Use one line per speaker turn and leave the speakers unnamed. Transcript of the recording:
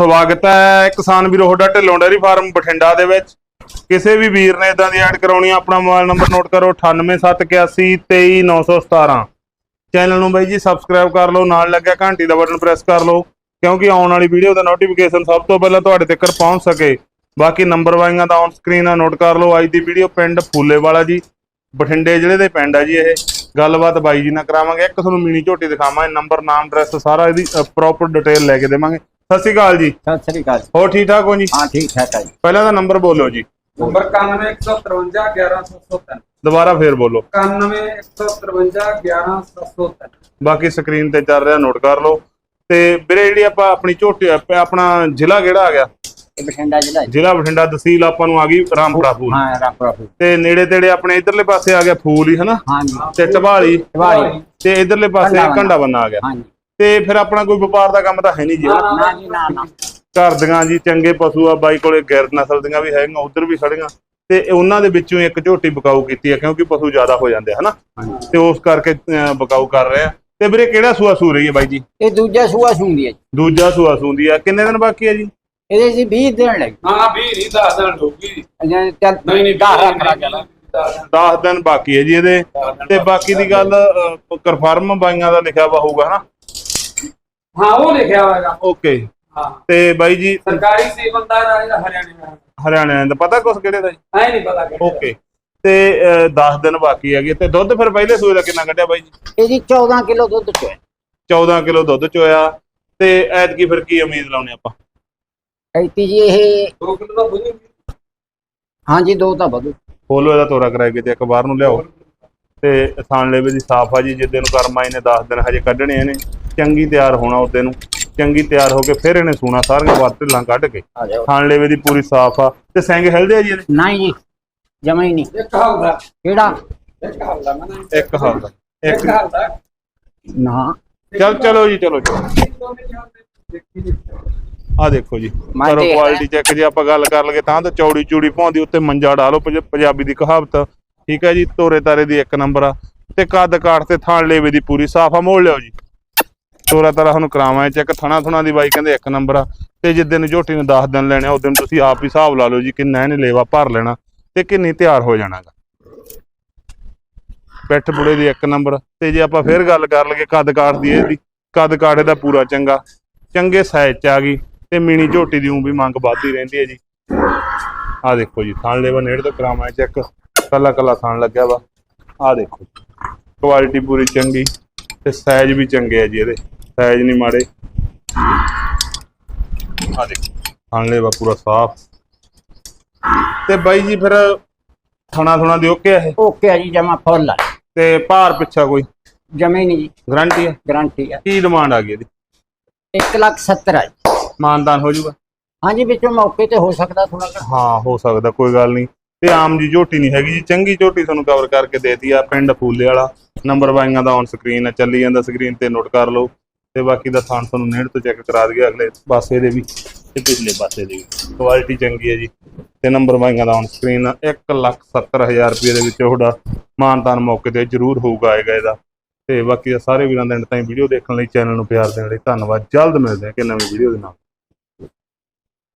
ਸਵਾਗਤ ਹੈ ਕਿਸਾਨ ਵੀਰੋ ਤੁਹਾਡਾ ਢਿੱਲੋਂ ਡੇਅਰੀ ਫਾਰਮ ਬਠਿੰਡਾ ਦੇ ਵਿੱਚ। ਕਿਸੇ ਵੀ ਵੀਰ ਨੇ ਇਦਾਂ ਦੀ ਐਡ ਕਰਾਉਣੀ ਆ, ਆਪਣਾ ਮੋਬਾਈਲ ਨੰਬਰ ਨੋਟ ਕਰੋ 9871823917 ਚੈਨਲ ਨੂੰ ਬਾਈ ਜੀ ਸਬਸਕ੍ਰਾਈਬ ਕਰ ਲਓ ਨਾਲ ਲੱਗਿਆ ਘੰਟੀ ਦਾ ਬਟਨ ਪ੍ਰੈਸ ਕਰ ਲਓ ਕਿਉਂਕਿ ਆਉਣ ਵਾਲੀ ਵੀਡੀਓ ਦਾ ਨੋਟੀਫਿਕੇਸ਼ਨ ਸਭ ਤੋਂ ਪਹਿਲਾਂ ਤੁਹਾਡੇ ਤੱਕ ਪਹੁੰਚ ਸਕੇ। ਬਾਕੀ ਨੰਬਰ ਵਾਈਆਂ ਦਾ ਔਨ ਸਕਰੀਨ ਆ ਨੋਟ ਕਰ ਲਓ ਅੱਜ ਦੀ ਵੀਡੀਓ ਪਿੰਡ ਫੂਲੇਵਾਲਾ ਜੀ ਬਠਿੰਡੇ ਜ਼ਿਲ੍ਹੇ ਦੇ ਪਿੰਡ ਆ ਜੀ ਇਹ। ਗੱਲਬਾਤ ਬਾਈ ਜੀ ਨਾਲ ਕਰਾਵਾਂਗੇ ਇੱਕ ਤੁਹਾਨੂੰ ਮਿਨੀ ਝੋਟੀ ਦਿਖਾਵਾਂਗੇ ਨੰਬਰ ਨਾਮ ਐਡਰੈਸ ਸਾਰਾ ਇਹਦੀ ਪ੍ਰੋਪਰ ਡਿਟੇਲ ਲੈ ਕੇ ਦੇਵਾਂਗੇ। ਸਤਿ ਸ਼੍ਰੀ ਅਕਾਲ ਜੀ।
ਸਤਿ ਸ੍ਰੀ ਅਕਾਲ
ਹੋਰ ਠੀਕ ਠਾਕ ਹੋ ਜੀ?
ਹਾਂ ਠੀਕ ਠਾਕ ਹੈ ਜੀ।
ਪਹਿਲਾਂ ਦਾ ਨੰਬਰ ਬੋਲੋ ਜੀ।
ਨੰਬਰ 9153 11703
ਦੁਬਾਰਾ ਫੇਰ ਬੋਲੋ।
9153 11703
ਬਾਕੀ ਸਕਰੀਨ ਤੇ ਚੱਲ ਰਿਹਾ ਨੋਟ ਕਰ ਲਓ। ਤੇ ਵੀਰੇ ਜਿਹੜੀ ਆਪਾਂ ਆਪਣੀ ਝੋਟੀ ਆਪ- ਆਪਣਾ ਜ਼ਿਲ੍ਹਾ ਕਿਹੜਾ ਆ ਗਿਆ?
ਬਠਿੰਡਾ ਜ਼ਿਲ੍ਹਾ।
ਜ਼ਿਲ੍ਹਾ ਬਠਿੰਡਾ ਤਹਿਸੀਲ ਆਪਾਂ ਨੂੰ ਆ ਗਈ ਰਾਮਪੁਰਾ ਫੂਲ
ਹਾਂ ਰਾਪਰਾ ਫੂਲ
ਤੇ ਨੇੜੇ ਤੇੜੇ ਆਪਣੇ ਇਧਰਲੇ ਪਾਸੇ ਆ ਗਿਆ ਫੂਲ ਹੀ ਹਨਾ?
ਹਾਂ ਜੀ।
ਤੇ ਟਵਾਲੀ।
ਵਾਲੀ
ਤੇ ਇਧਰਲੇ ਪਾਸੇ
ਘੰਡਾ
ਘੰਡਾ ਬੰਨਾ ਆ ਗਿਆ।
ਹਾਂ ਜੀ।
ਤੇ ਫਿਰ ਆਪਣਾ ਕੋਈ ਵਪਾਰ ਦਾ ਕੰਮ ਤਾਂ ਹੈ ਨਹੀਂ ਜੀ।
ਨਾ,
ਨਾ ਜੀ ਨਾ ਨਾ।
ਘਰ ਦੀਆਂ ਜੀ ਚੰਗੇ ਪਸ਼ੂ ਆ ਬਾਈ ਕੋਲੇ ਗਿਰ ਨਸਲ ਦੀਆਂ ਵੀ ਹੈਗੀਆਂ ਉਧਰ ਵੀ ਖੜੀਆਂ। ਤੇ ਉਹਨਾਂ ਦੇ ਵਿੱਚੋਂ ਇੱਕ ਝੋਟੀ ਬਕਾਊ ਕੀਤੀ ਆ ਕਿਉਂਕਿ ਪਸ਼ੂ ਜ਼ਿਆਦਾ ਹੋ ਜਾਂਦੇ ਹਨਾ? ਤੇ ਉਸ ਕਰਕੇ ਬਕਾਊ ਕਰ ਰਹੇ ਆ। ਤੇ ਵੀਰੇ ਕਿਹੜਾ ਸੂਆ ਸੂ ਰਹੀ ਹੈ ਬਾਈ ਜੀ?
ਇਹ ਦੂਜਾ ਸੂਆ ਸੁੰਦੀ ਹੈ ਜੀ।
ਦੂਜਾ ਸੂਆ ਸੂੰਦੀ ਆ। ਕਿੰਨੇ ਦਿਨ ਬਾਕੀ ਆ ਜੀ?
ਇਹਦੇ ਜੀ 20 ਦਿਨ ਲੱਗ।
ਹਾਂ ਵੀ ਨਹੀਂ 10 ਦਿਨ ਡੋਗੀ
ਚੱਲ
ਨਹੀਂ ਨਹੀਂ
10 ਰੱਖ ਲਾ ਚੱਲ।
10 ਦਿਨ। ਬਾਕੀ ਹੈ ਜੀ ਇਹਦੇ। ਤੇ ਬਾਕੀ ਦੀ ਗੱਲ ਕਨਫਰਮ ਬਾਈਆਂ ਦਾ ਲਿਖਿਆ ਵਾ ਹੋਊਗਾ ਹਨਾ?
ਹਾਂ ਉਹ ਲਿਖਿਆ ਹੋਏਗਾ।
ਓਕੇ।
ਹਾਂ।
ਤੇ ਬਾਈ ਜੀ
ਸਰਕਾਰੀ ਸੀ ਬੰਦਾ ਰਾਜ ਹਰਿਆਣੇ ਦਾ।
ਹਰਿਆਣੇ ਦਾ। ਪਤਾ ਕੁਛ ਕਿਹੜੇ ਦਾ ਜੀ?
ਐ ਨਹੀਂ ਪਤਾ ਕਿਹੜਾ
ਓਕੇ। ਤੇ 10 ਦਿਨ ਬਾਕੀ ਹੈਗੇ। ਤੇ ਦੁੱਧ ਫਿਰ ਪਹਿਲੇ ਸੂਏ ਦਾ ਕਿੰਨਾ ਕੱਢਿਆ ਬਾਈ ਜੀ?
ਇਹਦੀ 14 ਕਿਲੋ ਦੁੱਧ ਚੋਇਆ।
14 ਕਿਲੋ ਦੁੱਧ ਚੋਇਆ। ਤੇ ਐਤਕੀ ਫਿਰ ਕੀ ਉਮੀਦ ਲਾਉਣੇ ਆਪਾਂ?
ਐਤੀ ਜੀ ਇਹ
2 ਕਿਲੋ ਦਾ ਬੁਝੀ
ਹਾਂ ਜੀ ਦੋ ਤਾਂ ਵਧੂ।
ਫੋਲੋ ਇਹਦਾ ਤੋਰਾ ਕਰਾਏ ਕੇ ਤੇ ਇੱਕ ਬਾਹਰ ਨੂੰ ਲਿਆਓ। ਤੇ ਥਾਣ ਲੈਵੇ ਦੀ ਸਾਫ਼ ਆ ਜੀ ਜਿੱਦੇ ਨੂੰ ਕਰਮਾ ਇਹਨੇ 10 ਦਿਨ ਹਜੇ ਕੱਢਣੇ ਇਹਨੇ। ਚੰਗੀ ਤਿਆਰ ਹੋਣਾ ਉਹਦੇ ਨੂੰ ਚੰਗੀ ਤਿਆਰ ਹੋ ਕੇ ਫਿਰ ਇਹਨੇ ਸੂਣਾ ਸਾਰੀਆਂ ਬਾਤ ਢਿੱਲਾਂ ਕੱਢ ਕੇ।
ਆ ਜਾਓ।
ਥਾਣ ਲੈਵੇ ਦੀ ਪੂਰੀ ਸਾਫ਼ ਆ। ਤੇ ਸਿੰਘ ਹਿਲਦੇ ਆ ਜੀ ਇਹਦੇ?
ਨਹੀਂ ਜੀ ਜਮਾ ਹੀ ਨਹੀਂ।
ਇੱਕ ਹਲਦਾ
ਕਿਹੜਾ?
ਇੱਕ ਹਲਦਾ ਮੈਂ
ਇੱਕ ਹਾਲ ਦਾ।
ਇੱਕ
ਇੱਕ
ਹਲਦਾ
ਨਾ।
ਚੱਲ ਚਲੋ ਜੀ ਚਲੋ
ਜੀ
ਆ ਦੇਖੋ ਜੀ
ਮੈਂ
ਕਰੋ। ਕੁਆਲਿਟੀ ਚੈੱਕ ਜੇ ਆਪਾਂ ਗੱਲ ਕਰ ਲਗੇ ਤਾਂ ਤਾਂ ਚੌੜੀ ਚੂੜੀ ਪਾਉਂਦੀ ਉੱਤੇ ਮੰਜਾ ਡਾਲੋ ਪੰਜ- ਪੰਜਾਬੀ ਦੀ ਕਹਾਵਤ। ਠੀਕ ਹੈ ਜੀ ਤੋਰੇ ਤਾਰੇ ਦੀ ਇੱਕ ਨੰਬਰ ਆ। ਤੇ ਕੱਦ ਕਾਠ ਤੇ ਥਾਣ ਲੇਵੇ ਦੀ ਪੂਰੀ ਸਾਫ਼ ਆ। ਮੋੜ ਲਿਓ ਜੀ। ਤੋਰਾ ਤਾਰਾ ਤੁਹਾਨੂੰ ਕਰਾਵਾਂ ਚੈੱਕ ਥਣਾ ਥੁਣਾ ਦੀ ਬਾਈ ਕਹਿੰਦੇ ਇੱਕ ਨੰਬਰ ਆ। ਤੇ ਜਿੱਦੇ ਦਿਨ ਝੋਟੀ ਨੂੰ 10 ਦਿਨ ਲੈਣੇ ਆ, ਉਸ ਦਿਨ ਤੁਸੀਂ ਆਪ ਹੀ ਹਿਸਾਬ ਲਾ ਲਓ ਜੀ ਕਿੰਨਾ ਇਹਨੇ ਲੇਵਾ ਭਰ ਲੈਣਾ ਤੇ ਕਿੰਨੀ ਤਿਆਰ ਹੋ ਜਾਣਾਗਾ। ਪਿੱਠ ਬੁੜੇ ਦੀ ਇੱਕ ਨੰਬਰ। ਤੇ ਜੇ ਆਪਾਂ ਫੇਰ ਗੱਲ ਕਰ ਲਗੇ ਕੱਦ ਕਾਠ ਦੀ, ਇਹਦੀ ਕੱਦ ਕਾਠ ਇਹਦਾ ਪੂਰਾ ਚੰਗਾ। ਚੰਗੇ ਸਾਈਜ਼ ਚ ਆ ਗਈ ਤੇ ਮੀਣੀ ਝੋਟੀ ਦੀ ਉਂ ਵੀ ਮੰਗ ਵੱਧਦੀ ਰਹਿੰਦੀ ਹੈ ਜੀ। ਆ ਦੇਖੋ ਜੀ, ਥਾਣ ਲੇਵਾ ਨੇੜੇ ਤੋਂ ਕਰਾਵਾਂ ਚੈੱਕ। ਕੱਲਾ ਕੱਲਾ ਥਾਣ ਲੱਗਿਆ ਵਾ। ਆ ਦੇਖੋ ਕੁਆਲਿਟੀ ਪੂਰੀ ਚੰਗੀ ਤੇ ਸਾਈਜ਼ ਵੀ ਚੰਗੇ ਆ ਜੀ ਇਹਦੇ। ਸਾਈਜ਼ ਨਹੀਂ ਮਾੜੇ। ਆ ਦੇਖੋ। ਥਾਣ ਲੈਵਾ ਪੂਰਾ ਸਾਫ਼। ਤੇ ਬਾਈ ਜੀ ਫਿਰ ਥਣਾ ਥੁਣਾ ਦੀ ਓਕੇ ਆ ਇਹ?
ਓਕੇ ਆ ਜੀ ਜਮਾ ਫੁੱਲ ਆ।
ਤੇ ਭਾਰ ਪਿੱਛਾ ਕੋਈ?
ਜਮਾ ਨਹੀਂ ਜੀ।
ਗਰੰਟੀ ਹੈ
ਗਾਰੰਟੀ ਆ।
ਕੀ ਡਿਮਾਂਡ ਆ ਗਈ ਇਹਦੀ?
1 ਲੱਖ 70 ਆ ਜੀ।
ਮਾਨਦਾਨ ਹੋ ਜਾਊਗਾ
ਹਾਂ ਜੀ ਵਿੱਚੋਂ ਮੌਕੇ ਤੇ ਹੋ ਸਕਦਾ ਥੋੜਾ
ਹਾਂ ਹੋ ਸਕਦਾ ਕੋਈ ਗੱਲ ਨਹੀਂ। ਤੇ ਆਮ ਜੀ ਝੋਟੀ ਨਹੀਂ ਹੈਗੀ ਜੀ। ਚੰਗੀ ਝੋਟੀ ਤੁਹਾਨੂੰ ਕਵਰ ਕਰਕੇ ਦੇਤੀ ਆ। ਪਿੰਡ ਫੂਲੇ ਵਾਲਾ। ਨੰਬਰ ਵਾਈਆਂ ਦਾ ਔਨ ਸਕਰੀਨ ਹੈ ਚੱਲੀ ਜਾਂਦਾ ਸਕਰੀਨ ਤੇ ਨੋਟ ਕਰ ਲਓ। ਤੇ ਬਾਕੀ ਦਾ ਥਾਨ ਤੁਹਾਨੂੰ ਨੇੜ ਤੋਂ ਚੈੱਕ ਕਰਾ ਦਈਏ, ਅਗਲੇ ਪਾਸੇ ਦੇ ਵੀ ਤੇ ਪਿਛਲੇ ਪਾਸੇ ਦੇ ਵੀ। ਕੁਆਲਿਟੀ ਚੰਗੀ ਹੈ ਜੀ। ਤੇ ਨੰਬਰ ਵਾਈਆਂ ਦਾ ਔਨ ਸਕਰੀਨ 170000 ਰੁਪਏ ਦੇ ਵਿੱਚ ਤੁਹਾਡਾ ਮਾਨਤਾਨ ਮੌਕੇ ਤੇ ਜ਼ਰੂਰ ਹੋਊਗਾ ਆਏਗਾ ਇਹਦਾ। ਤੇ ਬਾਕੀ ਦਾ ਸਾਰੇ ਵੀਰਾਂ ਦਾ ਐਂਡ ਤਾਈਂ ਵੀਡੀਓ ਦੇਖਣ ਲਈ ਚੈਨਲ ਨੂੰ ਪਿਆਰ ਦੇਣ ਲਈ ਧੰਨਵਾਦ। ਜਲਦ ਮਿਲਦੇ ਹਾਂ ਕਿ ਨਵੀਂ ਵੀਡੀਓ ਦੇ ਨਾਲ।